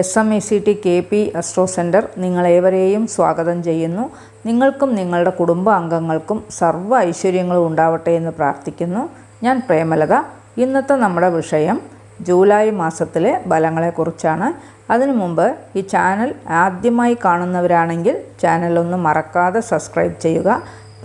S M E C T K P astro centre നിങ്ങളേവരെയും സ്വാഗതം ചെയ്യുന്നു. നിങ്ങൾക്കും നിങ്ങളുടെ കുടുംബ അംഗങ്ങൾക്കും സർവ ഐശ്വര്യങ്ങളും ഉണ്ടാവട്ടെ എന്ന് പ്രാർത്ഥിക്കുന്നു. ഞാൻ പ്രേമലത. ഇന്നത്തെ നമ്മുടെ വിഷയം ജൂലൈ മാസത്തിലെ ഫലങ്ങളെക്കുറിച്ചാണ്. അതിനു മുമ്പ് ഈ ചാനൽ ആദ്യമായി കാണുന്നവരാണെങ്കിൽ ചാനൽ ഒന്ന് മറക്കാതെ സബ്സ്ക്രൈബ് ചെയ്യുക.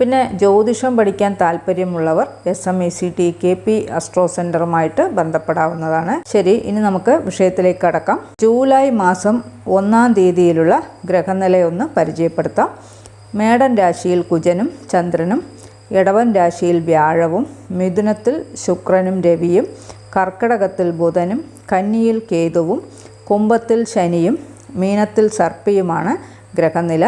പിന്നെ ജ്യോതിഷം പഠിക്കാൻ താല്പര്യമുള്ളവർ S M E C T K P astro സെന്ററുമായിട്ട് ബന്ധപ്പെടാവുന്നതാണ്. ശരി ഇനി നമുക്ക് വിഷയത്തിലേക്ക് കടക്കാം. ജൂലൈ മാസം ഒന്നാം തീയതിയിലുള്ള ഗ്രഹനിലയൊന്ന് പരിചയപ്പെടുത്താം. മേടൻ രാശിയിൽ കുജനും ചന്ദ്രനും ഇടവൻ രാശിയിൽ വ്യാഴവും മിഥുനത്തിൽ ശുക്രനും രവിയും കർക്കിടകത്തിൽ ബുധനും കന്നിയിൽ കേതുവും കുംഭത്തിൽ ശനിയും മീനത്തിൽ സർപ്പിയുമാണ് ഗ്രഹനില.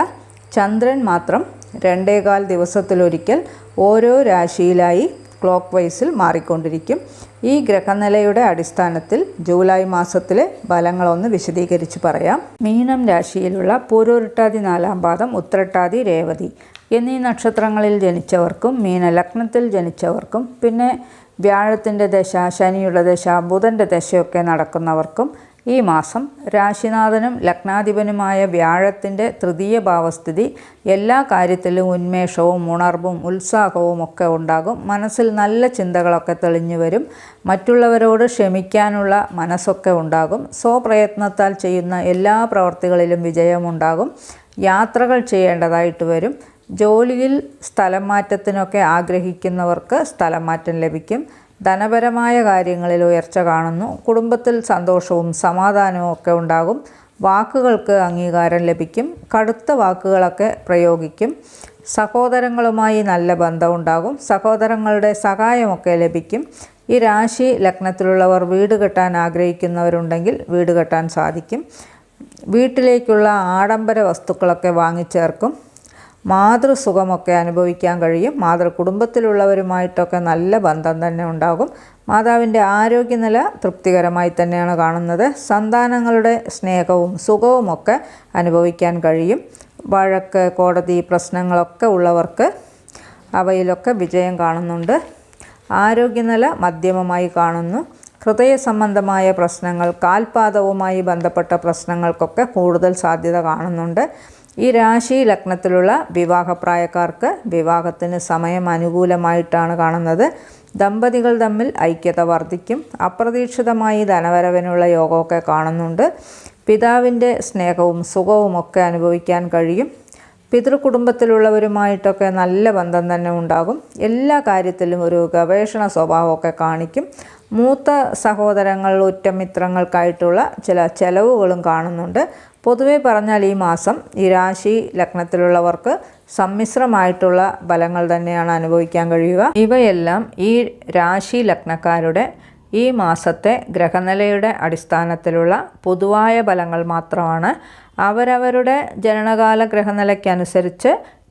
ചന്ദ്രൻ മാത്രം രണ്ടേകാൽ ദിവസത്തിലൊരിക്കൽ ഓരോ രാശിയിലായി ക്ലോക്ക് വൈസിൽ മാറിക്കൊണ്ടിരിക്കും. ഈ ഗ്രഹനിലയുടെ അടിസ്ഥാനത്തിൽ ജൂലൈ മാസത്തിലെ ഫലങ്ങളൊന്ന് വിശദീകരിച്ച് പറയാം. മീനം രാശിയിലുള്ള പൂരോരുട്ടാതി നാലാം പാദം ഉത്രട്ടാതി രേവതി എന്നീ നക്ഷത്രങ്ങളിൽ ജനിച്ചവർക്കും മീനലഗ്നത്തിൽ ജനിച്ചവർക്കും പിന്നെ വ്യാഴത്തിന്റെ ദശ ശനിയുടെ ദശ ബുധന്റെ ദശയൊക്കെ നടക്കുന്നവർക്കും ഈ മാസം രാശിനാഥനും ലഗ്നാധിപനുമായ വ്യാഴത്തിന്റെ തൃതീയ ഭാവസ്ഥിതി എല്ലാ കാര്യത്തിലും ഉന്മേഷവും ഉണർവും ഉത്സാഹവും ഒക്കെ ഉണ്ടാകും. മനസ്സിൽ നല്ല ചിന്തകളൊക്കെ തെളിഞ്ഞു വരും. മറ്റുള്ളവരോട് ക്ഷമിക്കാനുള്ള മനസ്സൊക്കെ ഉണ്ടാകും. സ്വപ്രയത്നത്താൽ ചെയ്യുന്ന എല്ലാ പ്രവർത്തികളിലും വിജയമുണ്ടാകും. യാത്രകൾ ചെയ്യേണ്ടതായിട്ട് വരും. ജോലിയിൽ സ്ഥലം മാറ്റത്തിനൊക്കെ ആഗ്രഹിക്കുന്നവർക്ക് സ്ഥലം മാറ്റം ലഭിക്കും. ധനപരമായ കാര്യങ്ങളിൽ ഉയർച്ച കാണുന്നു. കുടുംബത്തിൽ സന്തോഷവും സമാധാനവും ഒക്കെ ഉണ്ടാകും. വാക്കുകൾക്ക് അംഗീകാരം ലഭിക്കും. കടുത്ത വാക്കുകളൊക്കെ പ്രയോഗിക്കും. സഹോദരങ്ങളുമായി നല്ല ബന്ധമുണ്ടാകും സഹോദരങ്ങളുടെ സഹായമൊക്കെ ലഭിക്കും. ഈ രാശി ലഗ്നത്തിലുള്ളവർ വീട് കെട്ടാൻ ആഗ്രഹിക്കുന്നവരുണ്ടെങ്കിൽ വീട് കെട്ടാൻ സാധിക്കും. വീട്ടിലേക്കുള്ള ആഡംബര വസ്തുക്കളൊക്കെ വാങ്ങിച്ചേർക്കും. മാതൃസുഖമൊക്കെ അനുഭവിക്കാൻ കഴിയും. മാതൃ കുടുംബത്തിലുള്ളവരുമായിട്ടൊക്കെ നല്ല ബന്ധം തന്നെ ഉണ്ടാകും. മാതാവിന്റെ ആരോഗ്യനില തൃപ്തികരമായി തന്നെയാണ് കാണുന്നത്. സന്താനങ്ങളുടെ സ്നേഹവും സുഖവുമൊക്കെ അനുഭവിക്കാൻ കഴിയും. വഴക്ക് കോടതി പ്രശ്നങ്ങളൊക്കെ ഉള്ളവർക്ക് അവയിലൊക്കെ വിജയം കാണുന്നുണ്ട്. ആരോഗ്യനില മധ്യമമായി കാണുന്നു. ഹൃദയ സംബന്ധമായ പ്രശ്നങ്ങൾ കാൽപാദവുമായി ബന്ധപ്പെട്ട പ്രശ്നങ്ങൾക്കൊക്കെ കൂടുതൽ സാധ്യത കാണുന്നുണ്ട്. ഈ രാശി ലഗ്നത്തിലുള്ള വിവാഹപ്രായക്കാർക്ക് വിവാഹത്തിന് സമയം അനുകൂലമായിട്ടാണ് കാണുന്നത്. ദമ്പതികൾ തമ്മിൽ ഐക്യത വർദ്ധിക്കും. അപ്രതീക്ഷിതമായി ധനവരവിനുള്ള യോഗമൊക്കെ കാണുന്നുണ്ട്. പിതാവിന്റെ സ്നേഹവും സുഖവും ഒക്കെ അനുഭവിക്കാൻ കഴിയും. പിതൃകുടുംബത്തിലുള്ളവരുമായിട്ടൊക്കെ നല്ല ബന്ധം തന്നെ ഉണ്ടാകും. എല്ലാ കാര്യത്തിലും ഒരു ഗവേഷണ സ്വഭാവമൊക്കെ കാണിക്കും. മൂത്ത സഹോദരങ്ങൾ ഉറ്റമിത്രങ്ങൾക്കായിട്ടുള്ള ചില ചെലവുകളും കാണുന്നുണ്ട്. പൊതുവെ പറഞ്ഞാൽ ഈ മാസം ഈ രാശി ലഗ്നത്തിലുള്ളവർക്ക് സമ്മിശ്രമായിട്ടുള്ള ഫലങ്ങൾ തന്നെയാണ് അനുഭവിക്കാൻ കഴിയുക. ഇവയെല്ലാം ഈ രാശി ലഗ്നക്കാരുടെ ഈ മാസത്തെ ഗ്രഹനിലയുടെ അടിസ്ഥാനത്തിലുള്ള പൊതുവായ ഫലങ്ങൾ മാത്രമാണ്. അവരവരുടെ ജനനകാല ഗ്രഹനിലയ്ക്കനുസരിച്ച്